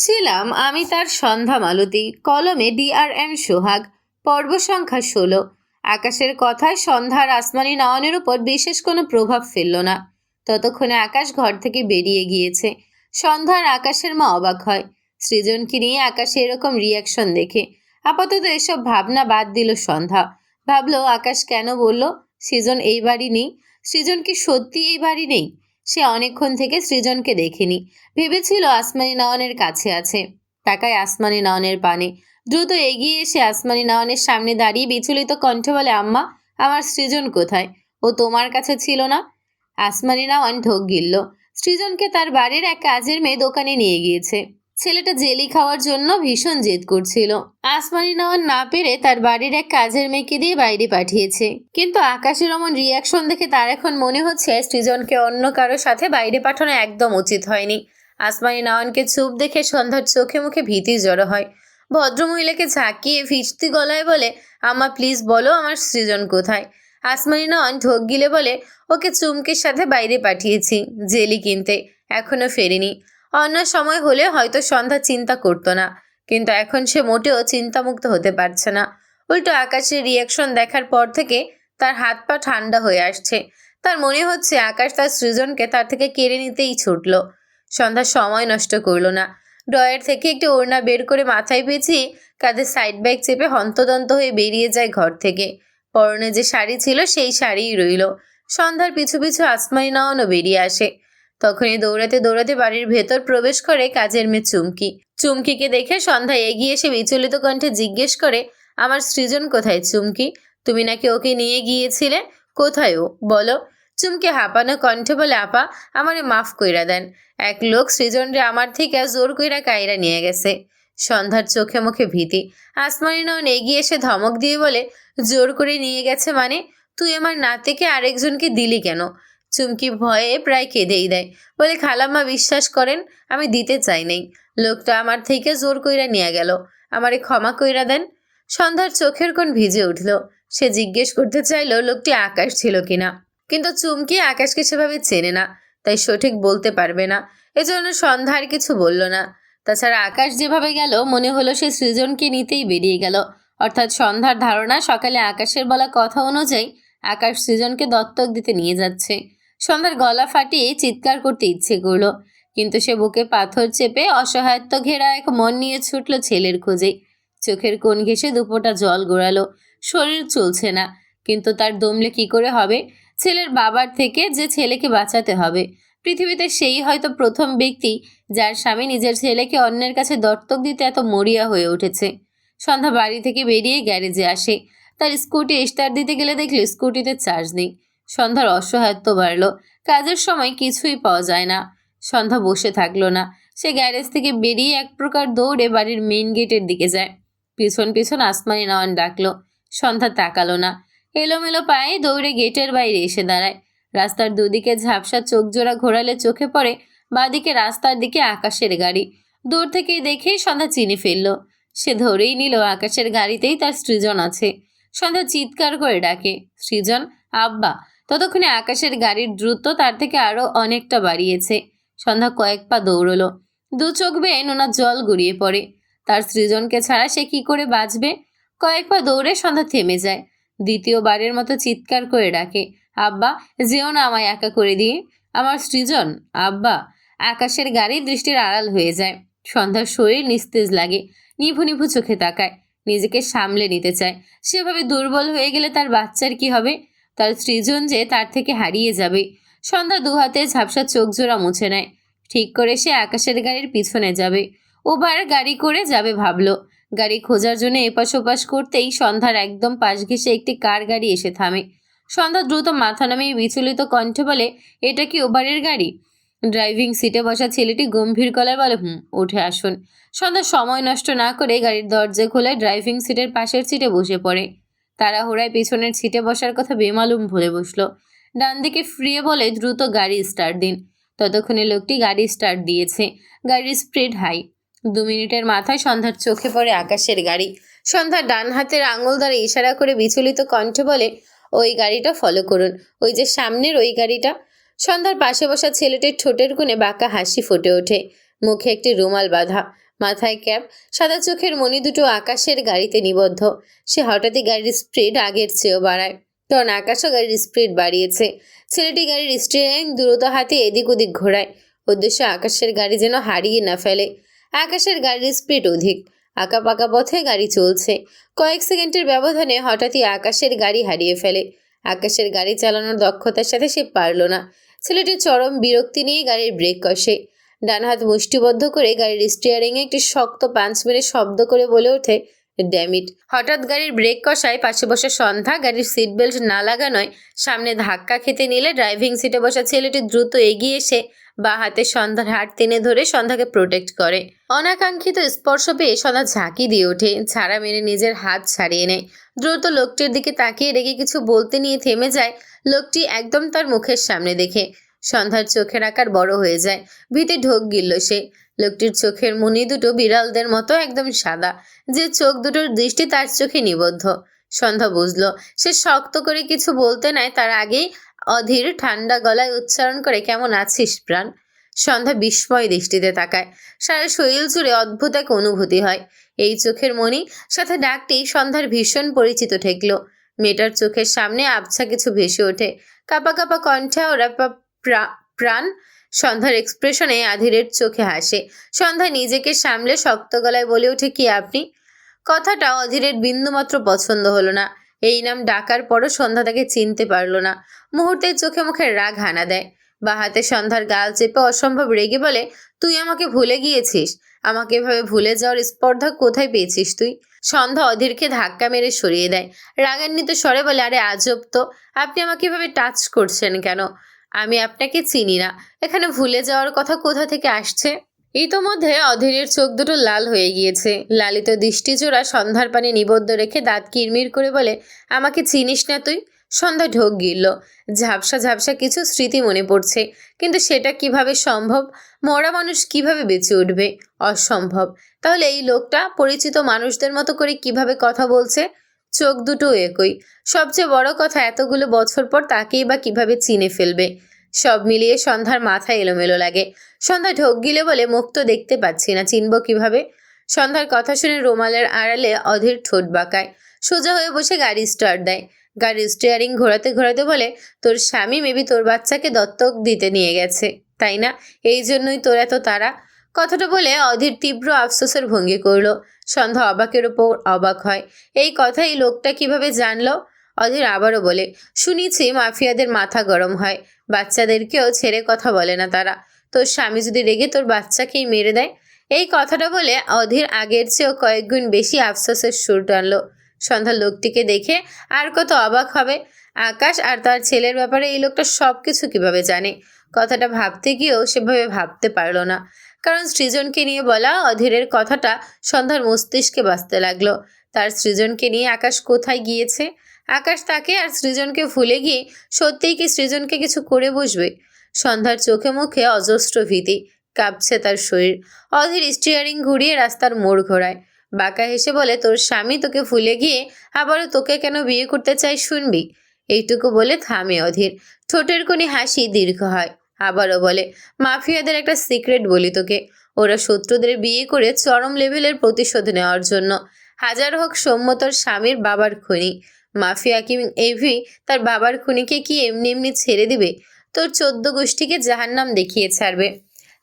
পড়ছিলাম আমি তার সন্ধ্যা মালতী, কলমে ডিআরএম সোহাগ, পর্ব সংখ্যা ষোলো। আকাশের কথায় সন্ধ্যার আসমানি নয়নের উপর বিশেষ কোনো প্রভাব ফেলল না। ততক্ষণে আকাশ ঘর থেকে বেরিয়ে গিয়েছে। সন্ধ্যার আকাশের মা অবাক হয়। সৃজনকে নিয়ে আকাশে এরকম রিয়াকশন দেখে। আপাতত এসব ভাবনা বাদ দিল সন্ধ্যা। ভাবলো, আকাশ কেন বলল, সৃজন এই বাড়ি নেই? সৃজন কি সত্যি এই বাড়ি নেই? সে অনেকক্ষণ থেকে সৃজনকে দেখেনি। ভেবেছিল আসমানি নয়নের কাছে আছে। তাকায় আসমানি নয়নের পানে। দ্রুত এগিয়ে এসে আসমানি নয়নের সামনে দাঁড়িয়ে বিচলিত কণ্ঠ বলে, আম্মা, আমার সৃজন কোথায়? ও তোমার কাছে ছিল না? আসমানি নাওয়ান ঢোক গিলল। সৃজনকে তার বাড়ির এক কাজের মেয়ে দোকানে নিয়ে গিয়েছে। ছেলেটা জেলি খাওয়ার জন্য ভীষণ জেদ করছিল। আসমানি নয়ন না পেরে তার বাড়ির এক কাজের মেয়েকে দিয়ে বাইরে পাঠিয়েছে। কিন্তু আকাশের অমন রিয়াকশন দেখে তার এখন মনে হচ্ছে সৃজনকে অন্য কারও সাথে বাইরে পাঠানো একদম উচিত হয়নি। আসমানি নয়নকে চুপ দেখে সন্ধ্যার চোখে মুখে ভীতি জড়ো হয়। ভদ্রমহিলাকে ঝাঁকিয়ে ফিস্তি গলায় বলে, আমা প্লিজ বলো আমার সৃজন কোথায়? আসমানি নয়ন ঢোক গিলে বলে, ওকে চুমকির সাথে বাইরে পাঠিয়েছি, জেলি কিনতে, এখনও ফেরেনি। অন্য সময় হলে হয়তো সন্ধ্যা চিন্তা করতো না, কিন্তু এখন সে মোটেও চিন্তামুক্ত হতে পারছে না। উল্টো আকাশের রিয়াকশন দেখার পর থেকে তার হাত পা ঠান্ডা হয়ে আসছে। তার মনে হচ্ছে আকাশ তার সৃজনকে তার থেকে কেড়ে নিতেই ছুটল। সন্ধ্যা সময় নষ্ট করল না। ড্রয়ার থেকে একটি ওড়না বের করে মাথায় পেঁচিয়ে কাঁধে সাইড ব্যাগ চেপে হন্তদন্ত হয়ে বেরিয়ে যায় ঘর থেকে। পরনে যে শাড়ি ছিল সেই শাড়িই রইল। সন্ধ্যার পিছু পিছু আসমানি নয়নও বেরিয়ে আসে। তখনই দৌড়াতে দৌড়াতে বাড়ির ভেতর প্রবেশ করে কাজের মেয়ে চুমকি। চুমকিকে দেখে সন্ধ্যা এগিয়ে এসে বিচলিত কণ্ঠে জিজ্ঞেস করে, আমার সৃজন কোথায় চুমকি? তুমি নাকি ওকে নিয়ে গিয়েছিলে? কোথায় ও? বলো। চুমকি হাঁপানো কণ্ঠে বলে, আপা, আমারে মাফ কইরা দেন। এক লোক সৃজন রে আমার থেকে জোর কইরা কাইরা নিয়ে গেছে। সন্ধ্যার চোখে মুখে ভীতি। আসমানি নয়ন এগিয়ে এসে ধমক দিয়ে বলে, জোর করে নিয়ে গেছে মানে? তুই আমার নাতিকে আরেকজনকে দিলি কেন? চুমকি ভয়ে প্রায় কেঁদেই দেয়। বলে, খালাম্মা, বিশ্বাস করেন, আমি দিতে চাই নাই। লোকটা আমার থেকে জোর কইরা নিয়ে গেল। আমারে ক্ষমা কইরা দেন। সন্ধ্যার চোখের কোণ ভিজে উঠল। সে জিজ্ঞেস করতে চাইলো, লোকটি আকাশ ছিল কিনা? কিন্তু চুমকি আকাশকে সেভাবে চেনে না, তাই সঠিক বলতে পারবে না। এজন্য সন্ধ্যা আর কিছু বলল না। তাছাড়া আকাশ যেভাবে গেল, মনে হলো সে সৃজনকে নিতেই বেরিয়ে গেল। অর্থাৎ সন্ধ্যার ধারণা, সকালে আকাশের বলা কথা অনুযায়ী আকাশ সৃজনকে দত্তক দিতে নিয়ে যাচ্ছে। সন্ধ্যার গলা ফাটিয়ে চিৎকার করতে ইচ্ছে করল। কিন্তু সে বুকে পাথর চেপে অসহায়ত্ব ঘেরা এক মন নিয়ে ছুটল ছেলের খোঁজে। চোখের কোণ ঘেসে দুপোটা জল গড়ালো। শরীর চলছে না। কিন্তু তার দমলে কি করে হবে? ছেলের বাবার থেকে যে ছেলেকে বাঁচাতে হবে। পৃথিবীতে সেই হয়তো প্রথম ব্যক্তি যার স্বামী নিজের ছেলেকে অন্যের কাছে দত্তক দিতে এত মরিয়া হয়ে উঠেছে। সন্ধ্যা বাড়ি থেকে বেরিয়ে গ্যারেজে আসে। তার স্কুটি স্টার্ট দিতে গেলে দেখলে স্কুটিতে চার্জ নেই। সন্ধ্যার অসহায়ত্ব বাড়ল। কাজের সময় কিছুই পাওয়া যায় না। সন্ধ্যা বসে থাকল না। সে গ্যারেজ থেকে বেরিয়ে এক প্রকার দৌড়ে বাড়ির মেইন গেটের দিকে যায়। পিছন পিছন আসমানি নয়ন ডাকলো। সন্ধ্যা তাকালো না। এলোমেলো পায়ে দৌড়ে গেটের বাইরে এসে দাঁড়ায়। রাস্তার দুদিকে ঝাপসা চোখ জোড়া ঘোরালে চোখে পড়ে বাদিকে রাস্তার দিকে আকাশের গাড়ি। দূর থেকে দেখেই সন্ধ্যা চিনে ফেলল। সে ধরেই নিল আকাশের গাড়িতেই তার সৃজন আছে। সন্ধ্যা চিৎকার করে ডাকে, সৃজন, আব্বা ততক্ষণে আকাশের গাড়ির দ্রুত তার থেকে আরও অনেকটা বাড়িয়েছে। সন্ধ্যা কয়েক পা দৌড়লো। দু চোখ বেয়ে নোনা জল গড়িয়ে পড়ে। তার সৃজনকে ছাড়া সে কি করে বাঁচবে? কয়েক পা দৌড়ে সন্ধ্যা থেমে যায়। দ্বিতীয়বারের মতো চিৎকার করে ডাকে, আব্বা, যেও না আমায় একা করে দিয়ে। আমার সৃজন, আব্বা। আকাশের গাড়ি দৃষ্টির আড়াল হয়ে যায়। সন্ধ্যার শরীর নিস্তেজ লাগে, নিভু নিভু চোখে তাকায়, নিজেকে সামলে নিতে চায়। সেভাবে দুর্বল হয়ে গেলে তার বাচ্চার কি হবে? তার সৃজন যে তার থেকে হারিয়ে যাবে। সন্ধ্যা দুহাতে ঝাপসা চোখ জোড়া মুছে নেয়। ঠিক করে সে আকাশের গাড়ির পিছনে যাবে। ওবার গাড়ি করে যাবে ভাবলো। গাড়ি খোঁজার জন্য এপাশ ওপাশ করতেই সন্ধ্যার একদম পাশ ঘেসে একটি কার গাড়ি এসে থামে। সন্ধ্যা দ্রুত মাথা নামিয়ে বিচলিত কণ্ঠে বলে, এটা কি ওবারের গাড়ি? ড্রাইভিং সিটে বসা ছেলেটি গম্ভীর গলায় বলে, হুম, উঠে আসুন। সন্ধ্যা সময় নষ্ট না করে গাড়ির দরজা খুলে ড্রাইভিং সিটের পাশের সিটে বসে পড়ে। তাড়াহুড়ায় পিছনের সিটে বসার কথা বেমালুম ভুলে বসল। ডান দিকে ফ্রিয়ে বলে, দ্রুত গাড়ি স্টার্ট দিন। ততক্ষণে লোকটি গাড়ি স্টার্ট দিয়েছে। গাড়ির স্পিড হাই দু মিনিটের মাথায় সন্ধ্যার চোখে পড়ে আকাশের গাড়ি। সন্ধ্যা ডান হাতের আঙুল দ্বারা ইশারা করে বিচলিত কণ্ঠে বলে, ওই গাড়িটা ফলো করুন। ওই যে সামনের ওই গাড়িটা। সন্ধ্যার পাশে বসা ছেলেটির ঠোঁটের কোণে বাঁকা হাসি ফুটে ওঠে। মুখে একটি রুমাল বাঁধা। মাথায় ক্যাপ, সাদা চোখের মণি দুটো আকাশের গাড়িতে নিবদ্ধ। সে হঠাৎই গাড়ির স্পিড আগের চেয়েও বাড়ায়। কারণ আকাশও গাড়ির স্পিড বাড়িয়েছে। ছেলেটি গাড়ির স্টিয়ারিং দ্রুত হাতে এদিক ওদিক ঘোরায়। উদ্দেশ্য আকাশের গাড়ি যেন হারিয়ে না ফেলে। আকাশের গাড়ির স্পিড অধিক। আঁকা পাকা পথে গাড়ি চলছে। কয়েক সেকেন্ডের ব্যবধানে হঠাৎই আকাশের গাড়ি হারিয়ে ফেলে। আকাশের গাড়ি চালানোর দক্ষতার সাথে সে পারল না। ছেলেটি চরম বিরক্তি নিয়ে গাড়ির ব্রেক কষে। ডান হাত মুষ্টিবদ্ধ করে গাড়ির স্টিয়ারিংয়ে একটি শক্ত পাঁচ মেরে শব্দ করে বলে ওঠে ড্যামিট হঠাৎ গাড়ির ব্রেক কষায় পাশে বসা সন্ধ্যা গাড়ির সিট বেল্ট না লাগানোয় সামনে ধাক্কা খেতে নিলে ড্রাইভিং সিটে বসা ছেলেটি দ্রুত এগিয়ে এসে বা হাতে সন্ধ্যার হাত টেনে ধরে সন্ধ্যাকে প্রোটেক্ট করে। অনাকাঙ্ক্ষিত স্পর্শ পেয়ে সন্ধ্যা ঝাঁকি দিয়ে ওঠে, ছাড়া মেরে নিজের হাত ছাড়িয়ে নেয়। দ্রুত লোকটির দিকে তাকিয়ে রেগে কিছু বলতে নিয়ে থেমে যায়। লোকটি একদম তার মুখের সামনে দেখে সন্ধ্যার চোখের আকার বড় হয়ে যায়। ভিতে ঢোক গিলল সে। লোকটির চোখের মুনি দুটো বিড়ালদের মতো একদম সাদা। যে চোখ দুটোর দৃষ্টি তার চোখে নিবদ্ধ। সন্ধ্যা বুঝলো, সে শক্ত করে কিছু বলতে নেয় তার আগেই অধীর ঠান্ডা গলায় উচ্চারণ করে, কেমন আছিস প্রাণ? সন্ধ্যা বিস্ময় দৃষ্টিতে তাকায়। সারা শরীর জুড়ে অদ্ভুত এক অনুভূতি হয়। এই চোখের মণি সাথে ডাকটি সন্ধ্যার ভীষণ পরিচিত ঠেকলো। মেয়েটার চোখের সামনে আবছা কিছু ভেসে ওঠে। কাপা কাপা কণ্ঠে ওরা প্রাণ সন্ধ্যার এক্সপ্রেশনে আধিরের চোখে হাসে। সন্ধ্যা নিজেকে সামলে শক্ত গলায় বলে ওঠে, কি আপনি? কথাটা অধীরের বিন্দুমাত্র পছন্দ হলো না। এই নাম ডাকার পরও সন্ধ্যা তাকে চিনতে পারল না। মুহূর্তে চোখে মুখে রাগ হানা দেয়। বা হাতে সন্ধ্যার গাল চেপে অসম্ভব রেগে বলে, তুই আমাকে ভুলে গিয়েছিস? আমাকে এভাবে ভুলে যাওয়ার স্পর্ধা কোথায় পেয়েছিস তুই? সন্ধ্যা অধীরকে ধাক্কা মেরে সরিয়ে দেয়। রাগান্বিত স্বরে বলে, আরে আজব তো! আপনি আমাকে এভাবে টাচ করছেন কেন? আমি আপনাকে চিনি না। এখানে ভুলে যাওয়ার কথা কোথা থেকে আসছে? ইতোমধ্যে অধীরের চোখ দুটো লাল হয়ে গিয়েছে। লালিত দৃষ্টিজোড়া সন্ধ্যার পানে নিবদ্ধ রেখে দাঁত কিরমির করে বলে, আমাকে চিনিস না তুই? সন্ধ্যা ঢোক গিলল। ঝাপসা ঝাপসা কিছু স্মৃতি মনে পড়ছে। কিন্তু সেটা কীভাবে সম্ভব? মরা মানুষ কীভাবে বেঁচে উঠবে? অসম্ভব। তাহলে এই লোকটা পরিচিত মানুষদের মতো করে কীভাবে কথা বলছে? চোখ দুটো একই। সবচেয়ে বড় কথা, এতগুলো বছর পর তাকেই বা কীভাবে চিনে ফেলবে? সব মিলিয়ে সন্ধ্যার মাথা এলোমেলো লাগে। সন্ধ্যা ঢোক গিলে বলে, মুখ তো দেখতে পাচ্ছি না, চিনব কীভাবে? সন্ধ্যার কথা শুনে রুমালের আড়ালে অধীর ঠোঁট বাঁকায়। সোজা হয়ে বসে গাড়ি স্টার্ট দেয়। গাড়ির স্টিয়ারিং ঘোরাতে ঘোরাতে বলে, তোর স্বামী মেবি তোর বাচ্চাকে দত্তক দিতে নিয়ে গেছে, তাই না? এই জন্যই তোর এত তারা কথাটা বলে অধীর তীব্র আফসোসের ভঙ্গি করল। সন্ধ্যা অবাকের ওপর অবাক হয়। এই কথাই লোকটা কীভাবে জানলো? অধীর আবারও বলে, শুনেছি মাফিয়াদের মাথা গরম হয়। বাচ্চাদেরকেও ছেড়ে কথা বলে না তারা। তোর স্বামী যদি রেগে তোর বাচ্চাকেই মেরে দেয়? এই কথাটা বলে অধীর আগের চেয়েও কয়েকগুণ বেশি আফসোসের সুর টানলো। সন্ধ্যা লোকটিকে দেখে আর কত অবাক হবে। আকাশ আর তার ছেলের ব্যাপারে এই লোকটা সব কিছু কীভাবে জানে? কথাটা ভাবতে গিয়েও সেভাবে ভাবতে পারল না। কারণ সৃজনকে নিয়ে বলা অধীরের কথাটা সন্ধ্যার মস্তিষ্কে বাঁচতে লাগল। তার সৃজনকে নিয়ে আকাশ কোথায় গিয়েছে? আকাশ তাকে আর সৃজনকে ভুলে গিয়ে সত্যিই কি সৃজনকে কিছু করে বসবে? সন্ধ্যার চোখে মুখে অজস্র ভীতি, কাঁপছে তার শরীর। অধীর স্টিয়ারিং ঘুরিয়ে রাস্তার মোড় ঘোরায়। বাঁকা হেসে বলে, তোর স্বামী তোকে ভুলে গিয়ে আবারও তোকে কেন বিয়ে করতে চাই শুনবি? এইটুকু বলে থামে অধীর। ঠোঁটের কোণে হাসি দীর্ঘ হয়। আবারও বলে, মাফিয়াদের একটা সিক্রেট বলি তোকে। ওরা শত্রুদের বিয়ে করে চরম লেভেলের প্রতিশোধ নেওয়ার জন্য হাজার হোক সৌম্যতর স্বামীর বাবার খুনি। মাফিয়া কিং এভি তার বাবার খুনিকে কি এমনি এমনি ছেড়ে দিবে? তোর চোদ্দ গোষ্ঠীকে জাহান্নাম দেখিয়ে ছাড়বে।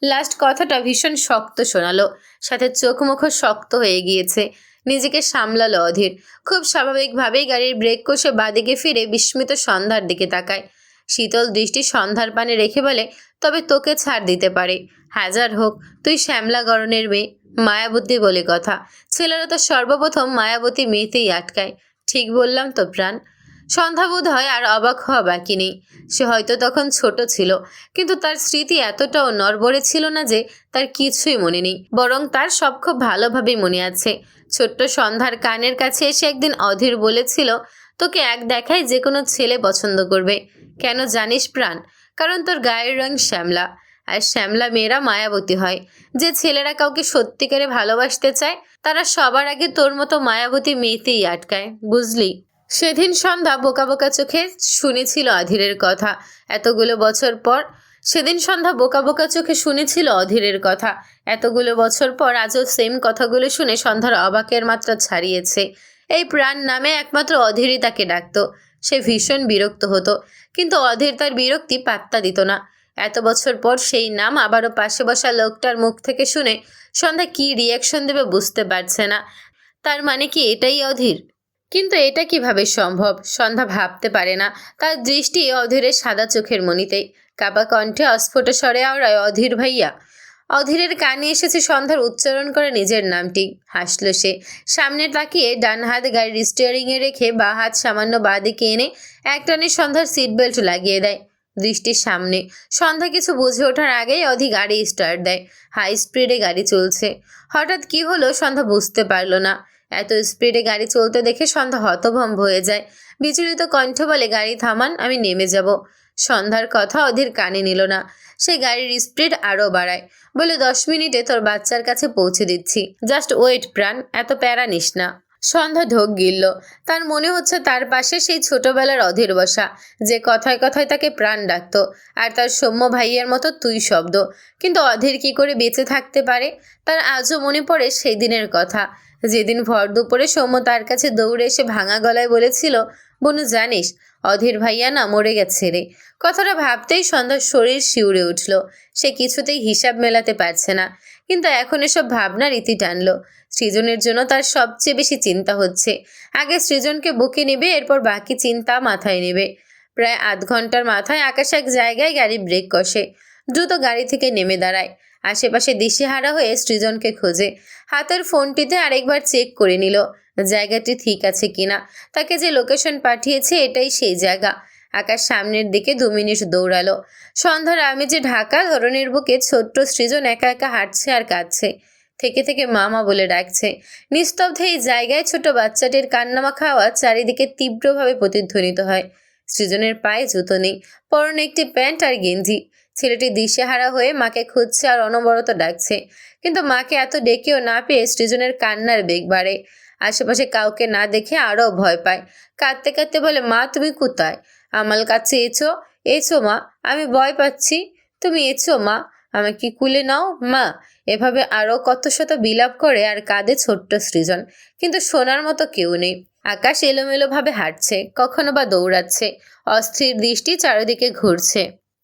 লাস্ট কথাটা ভীষণ শক্ত শোনালো, সাথে চোখ মুখও শক্ত হয়ে গিয়েছে। নিজেকে সামলালো অধীর। খুব স্বাভাবিকভাবেই গাড়ির ব্রেক কষে বাদিকে ফিরে বিস্মিত সন্ধ্যার দিকে তাকায়। শীতল দৃষ্টি সন্ধ্যার পানে রেখে বলে, তবে তোকে ছাড় দিতে পারে। হাজার হোক, তুই শ্যামলা গরনের মেয়ে। মায়াবতী বলে কথা। ছেলেরা তো সর্বপ্রথম মায়াবতী মেয়েতেই আটকায়। ঠিক বললাম তো প্রাণ। সন্ধ্যা বোধ হয় আর অবাক হওয়া বাকি নেই। সে হয়তো তখন ছোট ছিল, কিন্তু তার স্মৃতি এতটাও নড়বড়ে ছিল না যে তার কিছুই মনে নেই, বরং তার সব খুব ভালোভাবেই মনে আছে। ছোট্ট সন্ধ্যার কানের কাছে এসে একদিন অধীর বলেছিল, তোকে এক দেখায় যে কোনো ছেলে পছন্দ করবে। কেন জানিস প্রাণ? কারণ তোর গায়ের রং শ্যামলা। আর শ্যামলা মেয়েরা মায়াবতী হয়। যে ছেলেরা কাউকে সত্যিকারে ভালোবাসতে চায়, তারা সবার আগে তোর মতো মায়াবতী মেয়েতেই আটকায়, বুঝলি? সেদিন সন্ধ্যা বোকা বোকা চোখে শুনেছিল অধীরের কথা। এতগুলো বছর পর, সেদিন সন্ধ্যা বোকা বোকা চোখে শুনেছিল অধীরের কথা। এতগুলো বছর পর আজও সেম কথাগুলো শুনে সন্ধ্যার অবাকের মাত্রা ছাড়িয়েছে। এই প্রাণ নামে একমাত্র অধীরই তাকে ডাকতো। সে ভীষণ বিরক্ত হতো। কিন্তু অধীর তার বিরক্তি পাত্তা দিত না। এত বছর পর সেই নাম আবারও পাশে বসা লোকটার মুখ থেকে শুনে সন্ধ্যা কী রিয়াকশন দেবে বুঝতে পারছে না। তার মানে কি এটাই অধীর? কিন্তু এটা কীভাবে সম্ভব? সন্ধ্যা ভাবতে পারে না। তার দৃষ্টি অধীরের সাদা চোখের মনিতেই কাবা কণ্ঠে অস্ফুট স্বরে আওড়ায়, অধীর ভাইয়া অধীরের কানে এসেছে সন্ধ্যার উচ্চারণ করে নিজের নামটি। হাসল সে। সামনে তাকিয়ে ডান হাত গাড়ির স্টিয়ারিংয়ে রেখে বা হাত সামান্য বাঁ দিকে এনে একটানে সন্ধ্যার সিট বেল্ট লাগিয়ে দেয় দৃষ্টির সামনে। সন্ধ্যা কিছু বুঝে ওঠার আগেই অধি গাড়ি স্টার্ট দেয়। হাই স্পিডে গাড়ি চলছে। হঠাৎ কি হলো সন্ধ্যা বুঝতে পারল না। এত স্পিডে গাড়ি চলতে দেখে সন্ধ্যা হতভম্ব হয়ে যায়। বিচলিত কণ্ঠ বলে, গাড়ি থামান, আমি নেমে যাব। সন্ধ্যার কথা অধীর কানে নিল না। সে গাড়ির স্পিড আরও বাড়ায়। বলে, দশ মিনিটে তোর বাচ্চার কাছে পৌঁছে দিচ্ছি। জাস্ট ওয়েট প্রাণ, এত প্যারা নিস না। সন্ধ্যা ঢোক গিলল। তার মনে হচ্ছে তার পাশে সেই ছোটবেলার অধীর বসা, যে কথায় কথায় তাকে প্রাণ ডাকত, আর তার সৌম্য ভাইয়ের মতো তুই শব্দ। কিন্তু অধীর কি করে বেঁচে থাকতে পারে? তার আজও মনে পড়ে সেই দিনের কথা। যেদিন ভর দুপুরে সৌম্য তার কাছে দৌড়ে এসে ভাঙা গলায় বলেছিল বনু, জানিস, অধীর ভাইয়া না মরে গেছে রে। কথাটা ভাবতেই সন্ধ্যার শরীর শিউরে উঠল। সে কিছুতেই হিসাব মেলাতে পারছে না। কিন্তু এখন এসব ভাবনা রীতি টানলো। সৃজনের জন্য তার সবচেয়ে বেশি চিন্তা হচ্ছে। আগে সৃজনকে বুকে নেবে, এরপর বাকি চিন্তা মাথায় নেবে। প্রায় আধ ঘণ্টার মাথায় আকাশ এক জায়গায় গাড়ি ব্রেক কষে। দ্রুত গাড়ি থেকে নেমে দাঁড়ায়। আশেপাশে দিশেহারা হয়ে সৃজনকে খোঁজে। হাতের ফোনটিতে আরেকবার চেক করে নিল, জায়গাটি ঠিক আছে কিনা। তাকে যে লোকেশন পাঠিয়েছে এটাই সেই জায়গা। আকাশ সামনের দিকে দু মিনিট দৌড়ালো। সন্ধ্যার আমি যে ঢাকা, ধরনের বুকে ছোট্ট সৃজন একা একা হাঁটছে আর কাঁদছে। থেকে থেকে মামা বলে ডাকছে। নিস্তব্ধে এই জায়গায় ছোট বাচ্চাটির কান্নামাখা আওয়াজ চারিদিকে তীব্রভাবে প্রতিধ্বনিত হয়। সৃজনের পায়ে জুতো নেই, পরনে একটি প্যান্ট আর গেঞ্জি। ছেলেটি দিশেহারা হয়ে মাকে খুঁজছে আর অনবরত ডাকছে। কিন্তু মাকে এত ডেকেও না পেয়ে সৃজনের কান্নার বেগ বাড়ে। আশেপাশে কাউকে না দেখে আরও ভয় পায়। কাঁদতে কাঁদতে বলে, মা, তুমি কোথায়? আমার কাছে এছো? এছো, মা। আমি ভয় পাচ্ছি। তুমি এছো, মা। আমাকে কুলে নাও? মা। এভাবে আরও কত শত বিলাপ করে আর কাঁদে ছোট্ট সৃজন। কিন্তু শোনার মতো কেউ নেই। আকাশ এলোমেলোভাবে হাঁটছে, কখনো বা দৌড়াচ্ছে। অস্থির দৃষ্টি চারিদিকে ঘুরছে।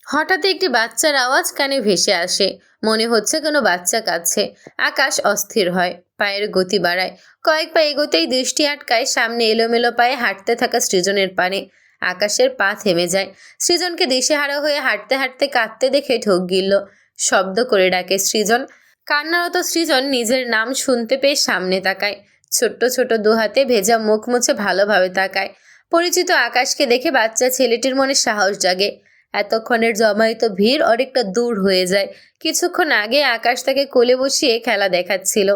হঠাৎ একটি বাচ্চার আওয়াজ কানে ভেসে আসে। মনে হচ্ছে কোনো বাচ্চা কাছে আকাশ অস্থির হয়, পায়ের গতি বাড়ায়। কয়েক পা এগোতেই দৃষ্টি আটকায় সামনে এলোমেলো পায়ে হাঁটতে থাকা সৃজনের পানে। আকাশের পা থেমে যায়। সৃজনকে দিশেহারা হয়ে হাঁটতে হাঁটতে কাঁদতে দেখে ঢোক গিলল। শব্দ করে ডাকে সৃজন। কান্নারত সৃজন নিজের নাম শুনতে পেয়ে সামনে তাকায়। ছোট্ট ছোট দুহাতে ভেজা মুখ মুছে ভালোভাবে তাকায়। পরিচিত আকাশকে দেখে বাচ্চা ছেলেটির মনে সাহস জাগে। এতক্ষণের জমায়িত ভিড় অনেকটা দূর হয়ে যায়। কিছুক্ষণ আগে আকাশ তাকে কোলে বসিয়ে খেলা দেখাচ্ছিল।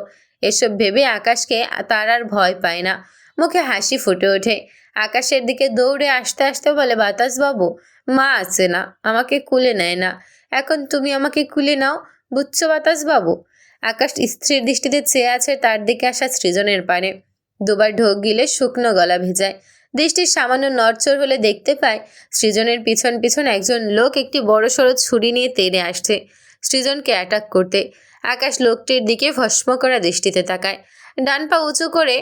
এসব ভেবে আকাশকে তার আর ভয় পায় না। মুখে হাসি ফুটে ওঠে। আকাশের দিকে দৌড়ে আসতে আসতে বলে বাতাস বাবু মা আছে না, আমাকে কুলে নেয় না। এখন তুমি আমাকে কুলে নাও, বুঝছ বাতাস বাবু আকাশ স্ত্রীর দৃষ্টিতে চেয়ে আছে তার দিকে আসা সৃজনের পানে। দুবার ঢোক গিলে শুকনো গলা ভেজায়। দৃষ্টির সামান্য নড়চড় হলে দেখতে পায়, সৃজনের পিছন পিছন একজন লোক একটি বড় সড়ো ছুরি নিয়ে তেড়ে আসছে। সৃজনকে অ্যাটাক করতে। আকাশ লোকটির দিকে ভস্ম করা দৃষ্টিতে তাকায়। ডান পা উঁচু করে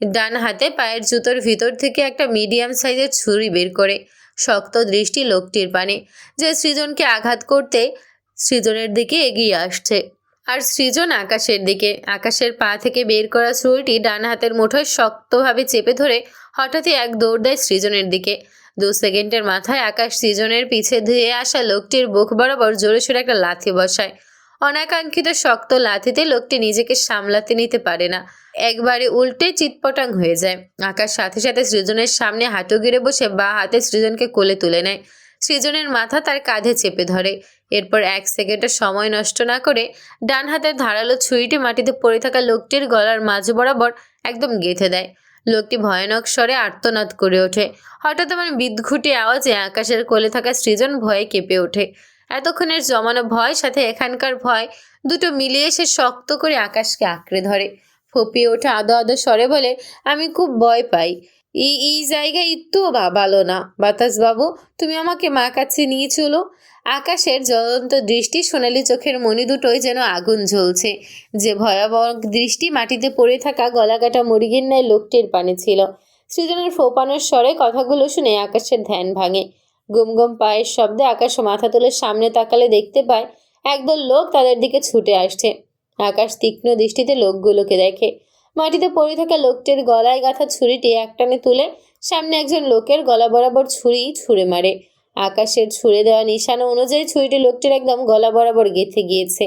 ডান হাতে পায়ের জুতোর ভিতর থেকে একটা মিডিয়াম সাইজের ছুরি বের করে শক্ত দৃষ্টি লোকটির পানে, যে সৃজনকে আঘাত করতে সৃজনের দিকে এগিয়ে আসছে। আর সৃজন আকাশের দিকে, আকাশের পা থেকে বের করা ছুরিটি ডান হাতের মুঠোয় শক্তভাবে চেপে ধরে হঠাৎই এক দৌড় দেয় সৃজনের দিকে। দু সেকেন্ডের মাথায় আকাশ সৃজনের পিছে ধুয়ে আসা লোকটির বুক বরাবর জোরে সোরে একটা লাথি বসায়। অনাকাঙ্ক্ষিত শক্ত লাথিতে লোকটি নিজেকে সামলাতে নিতে পারে না। একবারে উল্টে চিৎপটাং হয়ে যায়। আকাশ সাথে সাথে সৃজনের সামনে হাঁটু গিরে বসে বা হাতে সৃজনকে কোলে তুলে নেয়। সৃজনের মাথা তার কাঁধে চেপে ধরে। এরপর এক সেকেন্ডের সময় নষ্ট না করে ডান হাতের ধারালো ছুরিটি মাটিতে পড়ে থাকা লোকটির গলার মাঝ বরাবর একদম গেঁথে দেয়। লোকটি ভয়ানক স্বরে আর্তনাদ করে ওঠে। হঠাৎ আমার বিদঘুটে আওয়াজে আকাশের কোলে থাকা সৃজন ভয়ে কেঁপে ওঠে। এতক্ষণের জমানো ভয়, সাথে এখানকার ভয়, দুটো মিলিয়ে সে শক্ত করে আকাশকে আঁকড়ে ধরে। ফপিয়ে ওঠে আদো আদো স্বরে বলে, আমি খুব ভয় পাই। এই এই জায়গায় একটু ভালো না। বাতাস বাবু, তুমি আমাকে মা কাছে নিয়ে চলো। আকাশের জ্বলন্ত দৃষ্টি সোনালি চোখের মণি দুটোই যেন আগুন জ্বলছে। যে ভয়াবহ দৃষ্টি মাটিতে পড়ে থাকা গলাকাটা মুরগির ন্যায় লোকটির পানে ছিল। সৃজনের ফোপানোর স্বরে কথাগুলো শুনে আকাশের ধ্যান ভাঙে। গুম গুম পায়ের শব্দে আকাশ মাথা তুলে সামনে তাকালে দেখতে পায়, একদল লোক তাদের দিকে ছুটে আসছে। আকাশ তীক্ষ্ণ দৃষ্টিতে লোকগুলোকে দেখে। মাটিতে পড়ে থাকা লোকটির গলায় গাঁথা ছুরিটি একটানে তুলে সামনে একজন লোকের গলা বরাবর ছুরি ছুঁড়ে মারে। আকাশের ছুঁড়ে দেওয়া নিশানা অনুযায়ী ছুরিটি লোকটির একদম গলা বরাবর গেঁথে গিয়েছে।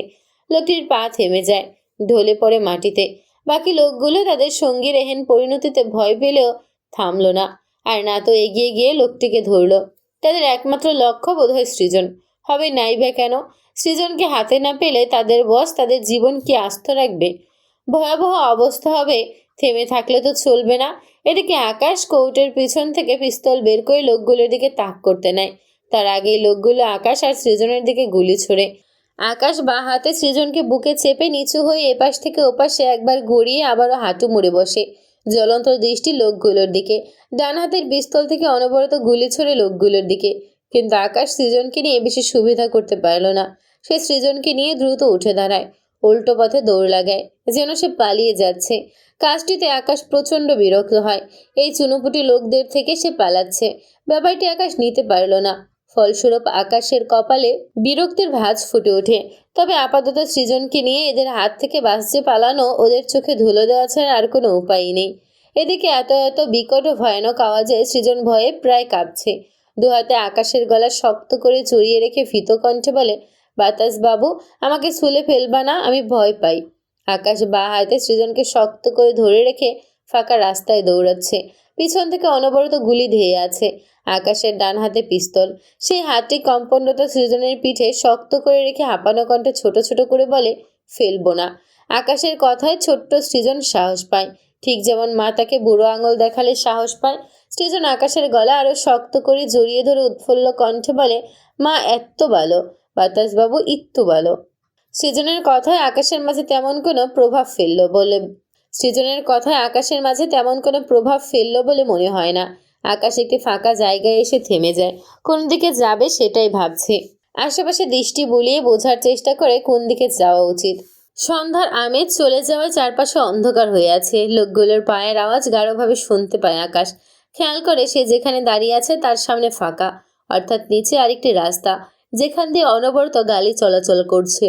লোকটির পা থেমে যায়, ঢলে পড়ে মাটিতে। বাকি লোকগুলো তাদের সঙ্গী রেহেন পরিণতিতে ভয় পেলেও থামলো না, আর না তো এগিয়ে গিয়ে লোকটিকে ধরলো। তাদের একমাত্র লক্ষ্য বোধহয় সৃজন। হবে নাই বা কেন? সৃজনকে হাতে না পেলে তাদের বস তাদের জীবন কি আস্ত রাখবে? ভয়াবহ অবস্থা হবে, থেমে থাকলে তো চলবে না। এদিকে আকাশ কৌটের পিছন থেকে পিস্তল বের করে লোকগুলোর দিকে তাক করতে নেয়। তার আগেই লোকগুলো আকাশ আর সৃজনের দিকে গুলি ছোড়ে। আকাশ বা হাতে সৃজনকে বুকে চেপে নিচু হয়ে এপাশ থেকে ওপাশে একবার ঘুরিয়ে আবারও হাঁটু মুড়ে বসে। জ্বলন্ত দৃষ্টি লোকগুলোর দিকে। ডান হাতের পিস্তল থেকে অনবরত গুলি ছড়ে লোকগুলোর দিকে। কিন্তু আকাশ সৃজনকে নিয়ে বেশি সুবিধা করতে পারল না। সে সৃজনকে নিয়ে দ্রুত উঠে দাঁড়ায়। উল্টো পথে দৌড় লাগায়, যেন সে পালিয়ে যাচ্ছে। কাজটিতে আকাশ প্রচণ্ড বিরক্ত হয়। এই চুনোপুটি লোকদের থেকে সে পালাচ্ছে। ব্যাপারটি আকাশ নিতে পারল না। ফলস্বরূপ আকাশের কপালে বিরক্তির ভাঁজ ফুটে ওঠে। তবে আপাতত সৃজনকে নিয়ে এদের হাত থেকে বাঁচতে পালানো ওদের চোখে ধুলো দেওয়া ছাড়া আর কোনো উপায় নেই। এদিকে এত এত বিকট ও ভয়ানক আওয়াজে সৃজন ভয়ে প্রায় কাঁপছে। দু হাতে আকাশের গলা শক্ত করে জড়িয়ে রেখে ভীত কণ্ঠে বলে বাতাস বাবু, আমাকে ছুলে ফেলবা না, আমি ভয় পাই। আকাশ বা হাতে সৃজনকে শক্ত করে ধরে রেখে ফাঁকা রাস্তায় দৌড়াচ্ছে। পিছন থেকে অনবরত গুলি ধেয়ে আছে। আকাশের ডান হাতে পিস্তল। সেই হাতটি কম্পনরত সৃজনের পিঠে শক্ত করে রেখে হাঁপানো কণ্ঠে ছোট ছোট করে বলে, ফেলব না। আকাশের কথায় ছোট্ট সৃজন সাহস পায়। ঠিক যেমন মা তাকে বুড়ো আঙুল দেখালে সাহস পায়, সৃজন আকাশের গলা আরও শক্ত করে জড়িয়ে ধরে উৎফুল্ল কণ্ঠে বলে, মা, এত্ত ভালো। বাতাসবাবু ইত্তু বলো। সৃজনের কথায় আকাশের মাঝে তেমন কোনো প্রভাব ফেলল বলে, সৃজনের কথায় আকাশের মাঝে তেমন কোনো প্রভাব ফেলল বলে মনে হয় না। আকাশ একটি ফাঁকা জায়গায় এসে থেমে যায়। কোন দিকে যাবে সেটাই ভাবছে। আশেপাশে দৃষ্টি বুলিয়ে বোঝার চেষ্টা করে কোন দিকে যাওয়া উচিত। সন্ধ্যার আমেজ চলে যাওয়ায় চারপাশে অন্ধকার হয়ে আছে। লোকগুলোর পায়ের আওয়াজ গাঢ়ভাবে শুনতে পায় আকাশ। খেয়াল করে সে যেখানে দাঁড়িয়ে আছে তার সামনে ফাঁকা, অর্থাৎ নিচে আরেকটি রাস্তা। যেখান দিয়ে অনবরত গালি চলাচল করছে।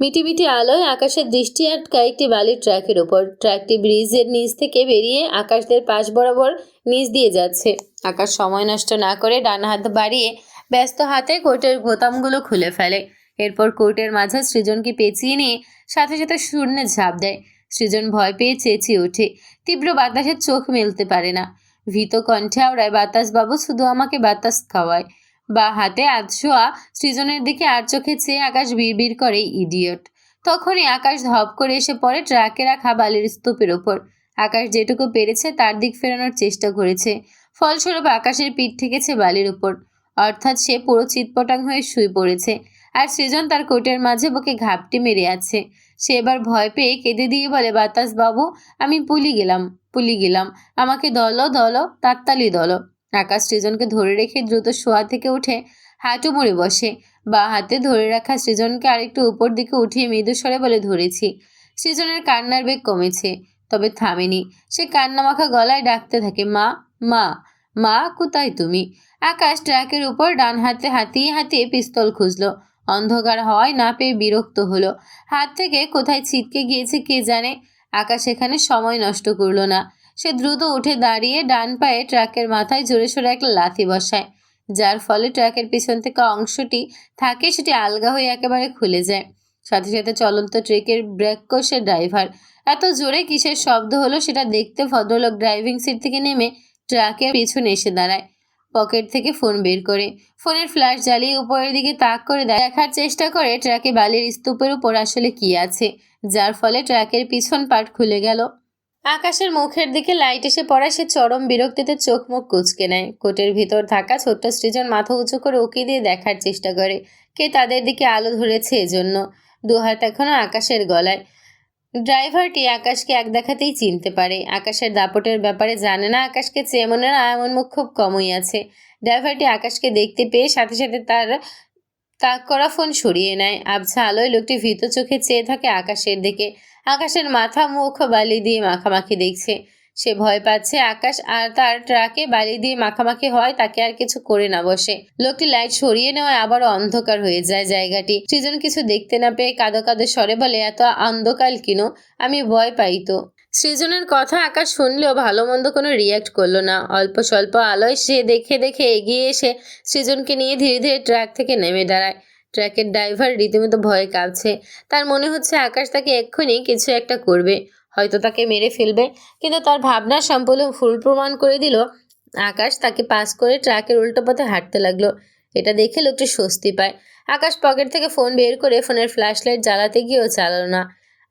মিটিমিটি আলোয় আকাশের দৃষ্টি আটকায় একটি বালির ট্র্যাকের ওপর ট্র্যাকটি ব্রিজের নিচ থেকে বেরিয়ে আকাশদের পাশ বরাবর নিচ দিয়ে যাচ্ছে। আকাশ সময় নষ্ট না করে ডান হাত বাড়িয়ে ব্যস্ত হাতে কোটের বোতামগুলো খুলে ফেলে। এরপর কোর্টের মাঝে সৃজনকে পেঁচিয়ে নিয়ে সাথে সাথে শূন্যে ঝাঁপ দেয়। সৃজন ভয় পেয়ে চেঁচিয়ে ওঠে। তীব্র বাতাসের চোখ মেলতে পারে না। ভীত কণ্ঠে আওড়ায় বাতাসবাবু শুধু আমাকে বাতাস খাওয়ায়। বা হাতে আধশোয়া সৃজনের দিকে আর চোখে চেয়ে আকাশ বিড়বিড় করে, ইডিয়ট। তখনই আকাশ ধপ করে এসে পড়ে ট্রাকে রাখা বালির স্তূপের ওপর। আকাশ যেটুকু পেরেছে তার দিক ফেরানোর চেষ্টা করেছে। ফলস্বরূপ আকাশের পিঠ ঠেকেছে বালির উপর অর্থাৎ সে পুরো চিৎপটাং হয়ে শুয়ে পড়েছে আর সৃজন তার কোটের মাঝে বুকে ঘাপটি মেরে আছে। সে এবার ভয় পেয়ে কেঁদে দিয়ে বলে, বাতাস বাবু, আমি পুলি গেলাম পুলি গেলাম। আমাকে দলো দলো তাত্তালি দলো। আকাশ সৃজনকে ধরে রেখে দ্রুত শোয়া থেকে উঠে হাঁটু মুড়ে বসে। বা হাতে ধরে রাখা সৃজনকে আরেকটু উপর দিকে উঠিয়ে মৃদু স্বরে বলে, ধরেছি। সৃজনের কান্নার বেগ কমেছে, তবে থামেনি। সে কান্নামাখা গলায় ডাকতে থাকে, মা মা মা, কোথায় তুমি? আকাশ ট্রাকের উপর ডান হাতে হাতিয়ে হাতিয়ে পিস্তল খুঁজলো। অন্ধকার হওয়ায় না পেয়ে বিরক্ত হলো। হাত থেকে কোথায় ছিটকে গিয়েছে কে জানে? আকাশ এখানে সময় নষ্ট করল না। সে দ্রুত উঠে দাঁড়িয়ে ডান পায়ে ট্রাকের মাথায় জোরে সোরে একটা লাথি বসায়। যার ফলে ট্রাকের পিছন থেকে অংশটি থাকে, সেটি আলগা হয়ে একেবারে খুলে যায়। সাথে সাথে চলন্ত ট্রেকের ব্রেক কষে ড্রাইভার। এত জোরে কিসের শব্দ হলো সেটা দেখতে ভদ্রলোক ড্রাইভিং সিট থেকে নেমে ট্রাকের পিছনে এসে দাঁড়ায়। পকেট থেকে ফোন বের করে। ফোনের ফ্ল্যাশ জ্বালিয়ে উপরের দিকে তাক করে দেখার চেষ্টা করে ট্রাকে বালির স্তূপের উপর আসলে কি আছে, যার ফলে ট্রাকের পিছন পার্ট খুলে গেল। আকাশের মুখের দিকে লাইট এসে পড়ায় সে চরম বিরক্তিতে চোখ মুখ কুচকে নেয়। কোটের ভিতর থাকা ছোট্ট সৃজন মাথা উঁচু করে উকি দিয়ে দেখার চেষ্টা করে কে তাদের দিকে আলো ধরেছে এজন্য। দু হাত এখনও আকাশের গলায়। ড্রাইভারটি আকাশকে এক দেখাতেই চিনতে পারে। আকাশের দাপটের ব্যাপারে জানে না আকাশকে, চেয়ে মনে না এমন মুখ খুব কমই আছে। ড্রাইভারটি আকাশকে দেখতে পেয়ে সাথে সাথে তার তাক করা ফোন সরিয়ে নেয়। আবছা আলোয় লোকটি ভীত চোখে চেয়ে থাকে আকাশের দিকে। আকাশের মাথা, মুখ বালি দিয়ে মাখামাখি দেখছে। সে ভয় পাচ্ছে আকাশ আর তার ট্রাকে বালি দিয়ে মাখামাখি হয়, তাকে আর কিছু করে না বসে। লোকটি লাইট সরিয়ে নেওয়ায় আবারও অন্ধকার হয়ে যায় জায়গাটি। সৃজন কিছু দেখতে না পেয়ে কাঁদো কাঁদো স্বরে বলে, এত অন্ধকাল কিনো? আমি ভয় পাই তো। সৃজনের কথা আকাশ শুনলেও ভালো মন্দ কোনো রিয়াক্ট করল না। অল্প স্বল্প আলোয় সে দেখে দেখে এগিয়ে এসে সৃজনকে নিয়ে ধীরে ধীরে ট্র্যাক থেকে নেমে দাঁড়ায়। ট্র্যাকের ড্রাইভার রীতিমতো ভয়ে কাঁপছে। তার মনে হচ্ছে আকাশ তাকে এক্ষুনি কিছু একটা করবে। হয়তো তাকে মেরে ফেলবে। কিন্তু তার ভাবনা সম্পূর্ণ ভুল প্রমাণ করে দিল। আকাশ তাকে পাস করে ট্রাকের উল্টো পথে হাঁটতে লাগল। এটা দেখে লোকটি স্বস্তি পায়। আকাশ পকেট থেকে ফোন বের করে ফোনের ফ্ল্যাশ লাইট জ্বালাতে গিয়েও চালালো না।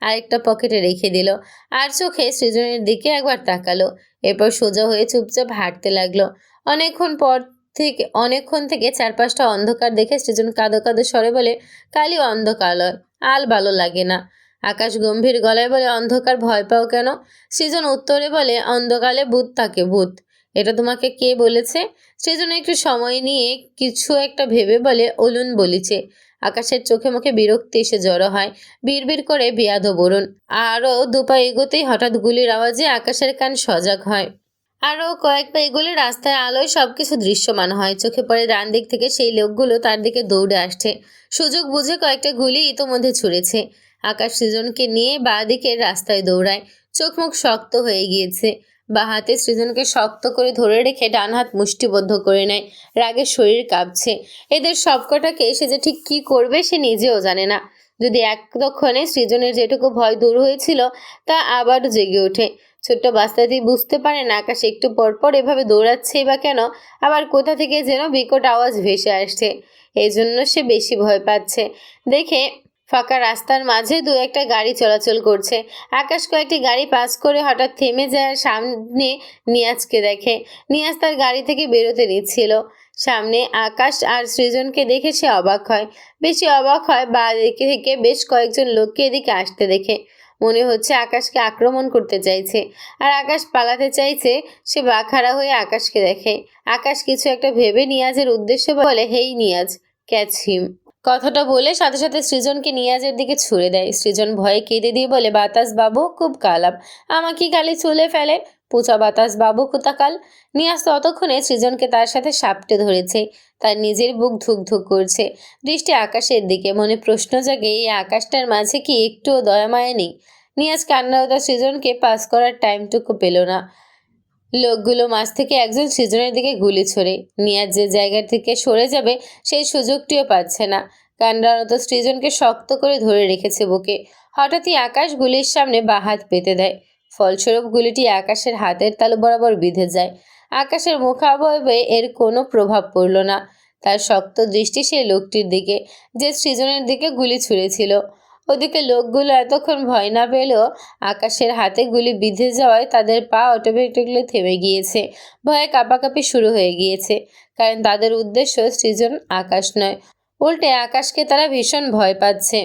আরেকটা পকেটে রেখে দিল। আর চোখে সৃজনের দিকে একবার তাকালো। এরপর সোজা হয়ে চুপচাপ হাঁটতে লাগল। অনেকক্ষণ পর থেকে অনেকক্ষণ থেকে চারপাশটা অন্ধকার দেখে সৃজন কাঁদো কাঁদো স্বরে বলে কালি অন্ধকালয় আল ভালো লাগে না। আকাশ গম্ভীর গলায় বলে, অন্ধকার ভয় পাও কেন? সৃজন উত্তরে বলে, অন্ধকালে ভূত থাকে ভূত। এটা তোমাকে কে বলেছে? সৃজন একটু সময় নিয়ে কিছু একটা ভেবে বলে অলুন বলিছে। আকাশের চোখে মুখে বিরক্তি এসে জড়ো হয়, বিড়বিড় করে বেয়াদ বরুণ আরও দুপা এগোতেই হঠাৎ গুলির আওয়াজে আকাশের কান সজাগ হয়। আরও কয়েক পা এগোলে রাস্তার আলোয় সবকিছু দৃশ্যমান হয়। চোখে পড়ে ডান দিক থেকে সেই লোকগুলো তার দিকে দৌড়ে আসছে। সুযোগ বুঝে কয়েকটা গুলি ইতোমধ্যে ছুড়েছে। আকাশ সৃজনকে নিয়ে বাঁ দিকের রাস্তায় দৌড়ায়। চোখ মুখ শক্ত হয়ে গিয়েছে। বা হাতে সৃজনকে শক্ত করে ধরে রেখে ডান হাত মুষ্টিবদ্ধ করে নেয়। রাগে শরীর কাঁপছে। এদের সবকটাকে সে যে ঠিক কী করবে সে নিজেও জানে না। যদি একক্ষণে সৃজনের যেটুকু ভয় দূর হয়েছিল, তা আবার জেগে ওঠে। ছোট্ট বাচ্চাটি বুঝতে পারে না, আকাশ একটু পরপর এভাবে দৌড়াচ্ছেই বা কেন, আবার কোথা থেকে যেন বিকট আওয়াজ ভেসে আসছে। এই জন্য সে বেশি ভয় পাচ্ছে। দেখে ফাঁকা রাস্তার মাঝে দু একটা গাড়ি চলাচল করছে। আকাশ কয়েকটি গাড়ি পাস করে হঠাৎ থেমে যায় সামনে নিয়াজকে দেখে। নিয়াজ তার গাড়ি থেকে বেরোতে নিচ্ছিল। সামনে আকাশ আর সৃজনকে দেখে সে অবাক হয়। বেশি অবাক হয় বা থেকে বেশ কয়েকজন লোককে এদিকে আসতে দেখে। মনে হচ্ছে আকাশকে আক্রমণ করতে চাইছে। আর আকাশ পালাতে চাইছে, সে বাখারা হয়ে আকাশকে দেখে। আকাশ কিছু একটা ভেবে নিয়াজের উদ্দেশ্য বলে, হেই নিয়াজ, ক্যাচ হিম। কথাটা বলে সাথে সাথে সৃজনকে নিয়াজের দিকে ছুড়ে দেয়। সৃজন ভয়ে কেঁদে দিয়ে বলে, বাতাস বাবু, খুব কালাপ আমাকে কালি চলে ফেলে। পোচা বাতাস বাবু কোথাকাল নিয়াজ ততক্ষণে সৃজনকে তার সাথে সাপটে ধরেছে। তার নিজের বুক ধুক ধুক করছে। দৃষ্টি আকাশের দিকে, মনে প্রশ্ন জাগে, এই আকাশটার মাঝে কি একটুও দয়ামায়া নেই? নিয়াজ কান্নারতা সৃজনকে পাস করার টাইমটুকু পেল না। লোকগুলো মাঝ থেকে একজন সৃজনের দিকে গুলি ছোড়ে। নিয়াজ যে জায়গা থেকে সরে যাবে, সেই সুযোগটিও পাচ্ছে না। কান্নারত সৃজনকে শক্ত করে ধরে রেখেছে বুকে। হঠাৎই আকাশ গুলির সামনে বা হাত পেতে দেয়। ফলস্বরূপ গুলিটি আকাশের হাতের তালু বরাবর বিঁধে যায়। আকাশের মুখাবয়বে এর কোনো প্রভাব পড়ল না। তার শক্ত দৃষ্টি সেই লোকটির দিকে, যে সৃজনের দিকে গুলি ছুঁড়েছিল। ওদিকে লোকগুলো এতক্ষণ ভয় না পেলেও আকাশের হাতে গুলি বিঁধে যাওয়ায় তাদের পা অটোমেটিকলি থেমে গিয়েছে। ভয়ে কাঁপাকাঁপি শুরু হয়ে গিয়েছে, কারণ তাদের উদ্দেশ্য সৃজন আকাশ নয়। উল্টে আকাশকে তারা ভীষণ ভয় পাচ্ছে।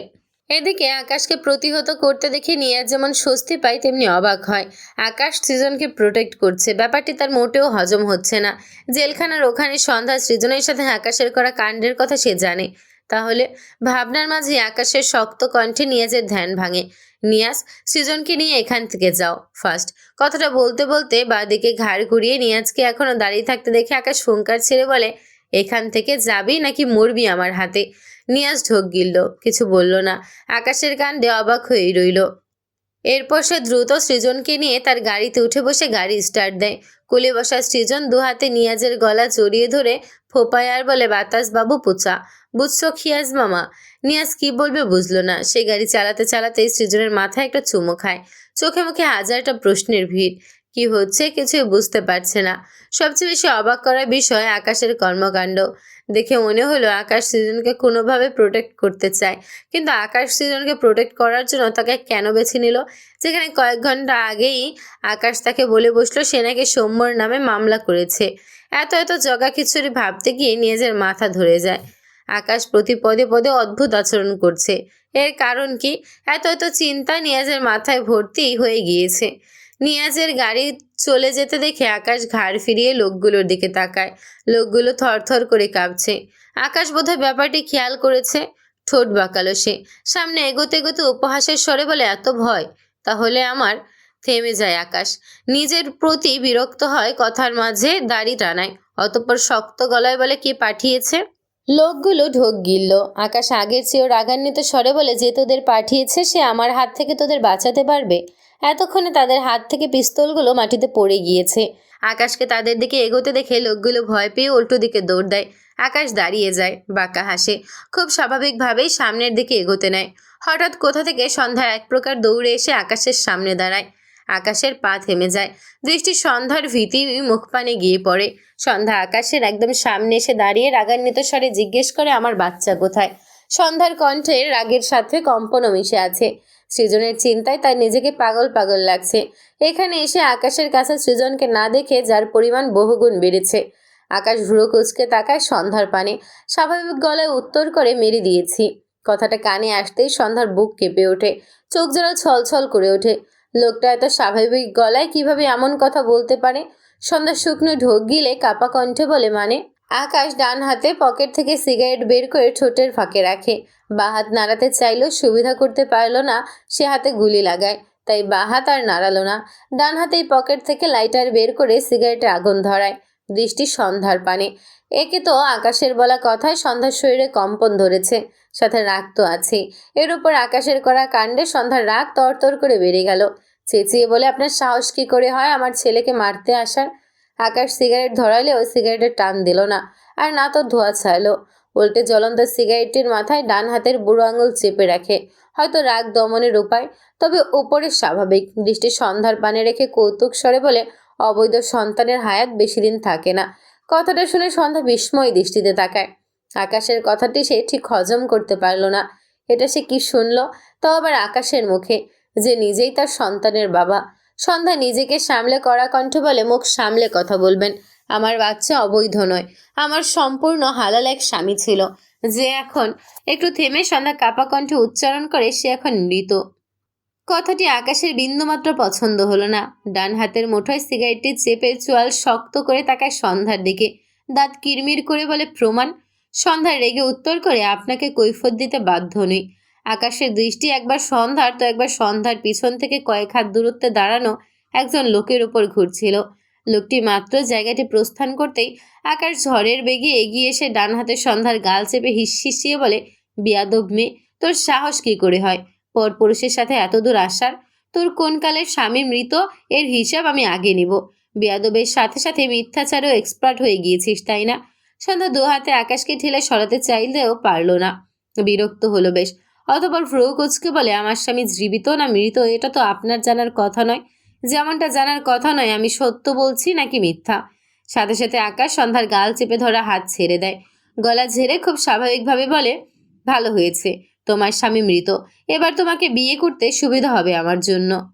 এদিকে আকাশকে প্রতিহত করতে দেখে নিয়াজ যেমন স্বস্তি পায়, তেমনি অবাক হয়। আকাশ সৃজনকে প্রোটেক্ট করছে। ব্যাপারটি তার মোটেও হজম হচ্ছে না। জেলখানার ওখানে সন্ধ্যা সৃজনের সাথে আকাশের করা কাণ্ডের কথা সে জানে। তাহলে ভাবনার মাঝে আকাশের শক্ত কণ্ঠে নিয়াজের ধ্যান ভাঙে। নিয়াজ, সৃজনকে নিয়ে এখান থেকে যাও। ফার্স্ট কথাটা বলতে বলতে বাদিকে ঘাড় ঘুরিয়ে নিয়াজকে এখনও দাঁড়িয়ে থাকতে দেখে আকাশ ফুঙ্কার ছেড়ে বলে, এখান থেকে যাবি নাকি মরবি আমার হাতে? নিয়াজ ঢোক গিলল। কিছু বলল না। আকাশের কাণ্ডে অবাক হয়েই রইল। এরপর সে দ্রুত সৃজনকে নিয়ে তার গাড়িতে উঠে বসে গাড়ি স্টার্ট দেয়। কোলে বসা সৃজন দু হাতে নিয়াজের গলা জড়িয়ে ধরে, ফোপায় আর বলে, বাতাস বাবু পুচা, বুঝছ খিয়াজ মামা? নিয়াজ কি বলবে বুঝলো না। সে গাড়ি চালাতে চালাতেই সৃজনের মাথায় একটা চুমো খায়। চোখে মুখে হাজারটা প্রশ্নের ভিড়। কি হচ্ছে কিছুই বুঝতে পারছে না। সবচেয়ে বেশি অবাক করার বিষয় আকাশের কর্মকাণ্ড। দেখে মনে হলো আকাশ সৃজনকে কোনোভাবে প্রোটেক্ট করতে চায়। কিন্তু আকাশ সৃজনকে প্রোটেক্ট করার জন্য তাকে কেন বেছে নিল? যেখানে কয়েক ঘণ্টা আগেই আকাশ তাকে বলে বসল, সে নাকি সৌম্যর নামে মামলা করেছে। এত এত জগা খিচুড়ি ভাবতে গিয়ে নিজের মাথা ধরে যায়। আকাশ প্রতি পদে পদে অদ্ভুত আচরণ করছে। এর কারণ কি? এত এত চিন্তা নিয়াজের মাথায় ভর্তি হয়ে গিয়েছে। নিয়াজের গাড়ি চলে যেতে দেখে আকাশ ঘাড় ফিরিয়ে লোকগুলোর দিকে তাকায়। লোকগুলো থরথর করে কাঁপছে। আকাশ বোধহয় ব্যাপারটি খেয়াল করেছে। ঠোঁট বাঁকালো সে। সামনে এগোতে এগোতে উপহাসের স্বরে বলে, এত ভয়? তাহলে আমার থেমে যায় আকাশ। নিজের প্রতি বিরক্ত হয় কথার মাঝে দাড়ি টানায়। অতঃপর শক্ত গলায় বলে, কে পাঠিয়েছে? লোকগুলো ঢোক গিলল। আকাশ আগের চেয়েও রাগান্বিত স্বরে বলে, যে তোদের পাঠিয়েছে, সে আমার হাত থেকে তোদের বাঁচাতে পারবে? এতক্ষণে তাদের হাত থেকে পিস্তলগুলো মাটিতে পড়ে গিয়েছে। আকাশকে তাদের দিকে এগোতে দেখে লোকগুলো ভয় পেয়ে উল্টো দিকে দৌড় দেয়। আকাশ দাঁড়িয়ে যায়, বাঁকা হাসে। খুব স্বাভাবিকভাবেই সামনের দিকে এগোতে নেয়। হঠাৎ কোথা থেকে সন্ধ্যা এক প্রকার দৌড়ে এসে আকাশের সামনে দাঁড়ায়। আকাশের পা থেমে যায়। দৃষ্টি সন্ধ্যার ভীতি মুখপানে গিয়ে পড়ে। সন্ধ্যা আকাশের একদম সামনে এসে দাঁড়িয়ে রাগান্বিত স্বরে জিজ্ঞেস করে, আমার বাচ্চা কোথায়? সন্ধ্যার কণ্ঠে রাগের সাথে কম্পনও মিশে আছে। সৃজনের চিন্তায় তার নিজেকে পাগল পাগল লাগছে। এখানে এসে আকাশের কাছে সৃজনকে না দেখে যার পরিমাণ বহুগুণ বেড়েছে। আকাশ ভ্রু কুচকে তাকায় সন্ধ্যার পানে। স্বাভাবিক গলায় উত্তর করে মেরে দিয়েছি। কথাটা কানে আসতেই সন্ধ্যার বুক কেঁপে ওঠে। চোখ যেন ছলছল করে ওঠে। লোকটা এত স্বাভাবিক গলায় কীভাবে এমন কথা বলতে পারে? সন্ধ্যা শুকনো ঢোক গিলে কাপা কণ্ঠে বলে মানে? আকাশ ডান হাতে পকেট থেকে সিগারেট বের করে ঠোঁটের ফাঁকে রাখে। বা হাত নাড়াতে চাইলেও সুবিধা করতে পারল না, সে হাতে গুলি লাগায়। তাই বা হাত আর নাড়ালো না। ডান হাতেই পকেট থেকে লাইটার বের করে সিগারেটে আগুন ধরায়। দৃষ্টি সন্ধ্যার পানে। একে তো আকাশের বলা কথায় সন্ধ্যার শরীরে কম্পন ধরেছে, সাথে রাগ তো আছে এর উপর আকাশের করা কাণ্ডে সন্ধ্যার রাগ তরতর করে বেড়ে গেল। চেঁচিয়ে বলে, আপনার সাহস কি করে হয় আমার ছেলেকে মারতে আসার? আকাশ সিগারেট ধরালেও সিগারেটের টান দিল না, আর না তো ধোয়া ছাড়লো। উল্টে জ্বলন্ত সিগারেটটির মাথায় ডান হাতের বুড়ো আঙুল চেপে রাখে। হয়তো রাগ দমনের উপায়, তবে উপরে স্বাভাবিক। দৃষ্টি সন্ধ্যার পানে রেখে কৌতুক স্বরে বলে, অবৈধ সন্তানের হায়াত বেশি দিন থাকে না। কথাটা শুনে সন্ধ্যা বিস্ময় দৃষ্টিতে তাকায়। আকাশের কথাটি সে ঠিক হজম করতে পারল না। এটা সে কি শুনল, তাও আবার আকাশের মুখে, যে নিজেই তার সন্তানের বাবা। সন্ধ্যা নিজেকে সামলে করা কণ্ঠ বলে, মুখ সামলে কথা বলবেন। আমার বাচ্চা অবৈধ নয়। আমার সম্পূর্ণ হালাল এক স্বামী ছিল। যে এখন একটু থেমে সন্ধ্যা কাপা কণ্ঠে উচ্চারণ করে, সে এখন মৃত। কথাটি আকাশের বিন্দুমাত্র পছন্দ হলো না। ডান হাতের মুঠোয় সিগারেটটি চেপে চোয়াল শক্ত করে তাকায় সন্ধ্যার দিকে। দাঁত কিরমির করে বলে, প্রমাণ? সন্ধ্যা রেগে উত্তর করে, আপনাকে কৈফত দিতে বাধ্য নই। আকাশের দৃষ্টি একবার সন্ধ্যার, তো একবার সন্ধ্যার পিছন থেকে কয়েক হাত দূরত্বে দাঁড়ানো একজন লোকের উপর ঘুরছিল। লোকটি মাত্র জায়গাটি প্রস্থান করতেই আকাশ ঝড়ের বেগে এগিয়ে এসে ডান হাতে সন্ধ্যার গাল চেপে হিসিয়ে বলে, বিয়াদব মেয়ে, তোর সাহস কি করে হয়? পরপুরুষের সাথে এত দূর আসার? তোর কোন কালের স্বামী মৃত? এর হিসাব আমি আগে নিব। বিয়াদবের সাথে সাথে মিথ্যাচারও এক্সপার্ট হয়ে গিয়েছিস, তাই না? সন্ধ্যা দু হাতে আকাশকে ঠেলে সরাতে চাইলেও পারল না। বিরক্ত হলো বেশ। অতপর কোচকে বলে, আমার স্বামী জীবিত না মৃত? এটা তো আপনার জানার কথা নয়। যেমনটা জানার কথা নয়, আমি সত্য বলছি নাকি মিথ্যা? সাথে সাথে আকাশ সন্ধ্যার গাল চেপে ধরা হাত ছেড়ে দেয়। গলা ঝেড়ে খুব স্বাভাবিকভাবে বলে, ভালো হয়েছে, তোমার স্বামী মৃত। এবার তোমাকে বিয়ে করতে সুবিধা হবে আমার জন্য।